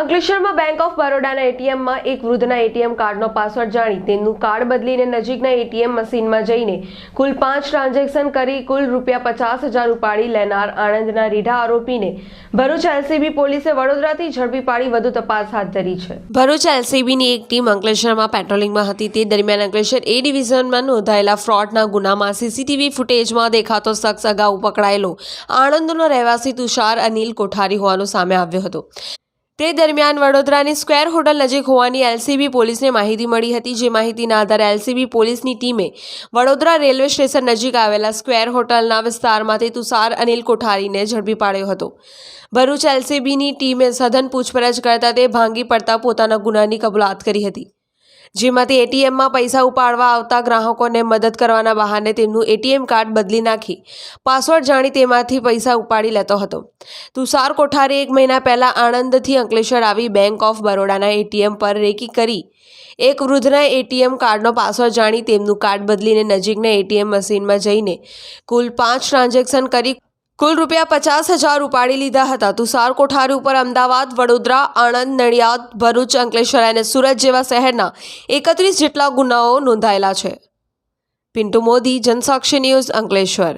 અંકલેશ્વરમાં bank of બરોડાના એટીએમમાં એક વૃદ્ધના ATM કાર્ડનો પાસવર્ડ જાણી તેનું કાર્ડ બદલીને નજીકના એટીએમ મશીનમાં જઈને કુલ પાંચ ટ્રાન્ઝેક્શન કરી કુલ રૂપિયા પચાસ હજાર ઉપાડી લેનાર આણંદના રીઢા આરોપીને ભરૂચ એલસીબી પોલીસે વડોદરાથી ઝડપી પાડી વધુ તપાસ હાથ ધરી છે. ભરૂચ એલસીબીની એક ટીમ અંકલેશ્વરમાં પેટ્રોલિંગમાં હતી. તે દરમિયાન અંકલેશ્વર એ ડિવિઝનમાં નોંધાયેલા ફ્રોડના ગુનામાં સીસીટીવી ફૂટેજમાં દેખાતો શખ્સ અગાઉ પકડાયેલો આણંદનો રહેવાસી તુષાર અનિલ કોઠારી હોવાનું સામે આવ્યો હતો. તે દરમિયાન વડોદરાની સ્ક્વેર હોટલ નજીક હોવાની એલસીબી પોલીસને માહિતી મળી હતી, જે માહિતીના આધારે એલસીબી પોલીસની ટીમે વડોદરા રેલવે સ્ટેશન નજીક આવેલા સ્ક્વેર હોટલના વિસ્તારમાંથી તુષાર અનિલ કોઠારીને ઝડપી પાડ્યો હતો. ભરૂચ એલસીબીની ટીમે સઘન પૂછપરછ કરતા તે ભાંગી પડતા પોતાના ગુનાની કબૂલાત કરી હતી. જેમાંથી એટીએમમાં પૈસા ઉપાડવા આવતા ગ્રાહકોને મદદ કરવાના બહાને તેમનું એટીએમ કાર્ડ બદલી નાખી. પાસવર્ડ જાણી તેમાંથી પૈસા ઉપાડી લેતો હતો. તુષાર કોઠારી એક મહિના પહેલાં આણંદથી અંકલેશ્વર આવી બેંક ઓફ બરોડાના એટીએમ પર રેકી કરી. એક વૃદ્ધના એટીએમ કાર્ડનો પાસવર્ડ જાણી તેમનું કાર્ડ બદલીને નજીકના એટીએમ મશીનમાં જઈને કુલ પાંચ ટ્રાન્ઝેક્શન કરી કુલ રૂપિયા પચાસ હજાર ઉપાડી લીધા હતા. તુષાર કોઠારી ઉપર અમદાવાદ, વડોદરા, આણંદ, નડિયાદ, ભરૂચ, અંકલેશ્વર અને સુરત જેવા શહેરના એકત્રીસ જેટલા ગુનાઓ નોંધાયેલા છે. પિન્ટુ મોદી, જનસાક્ષી ન્યૂઝ, અંકલેશ્વર.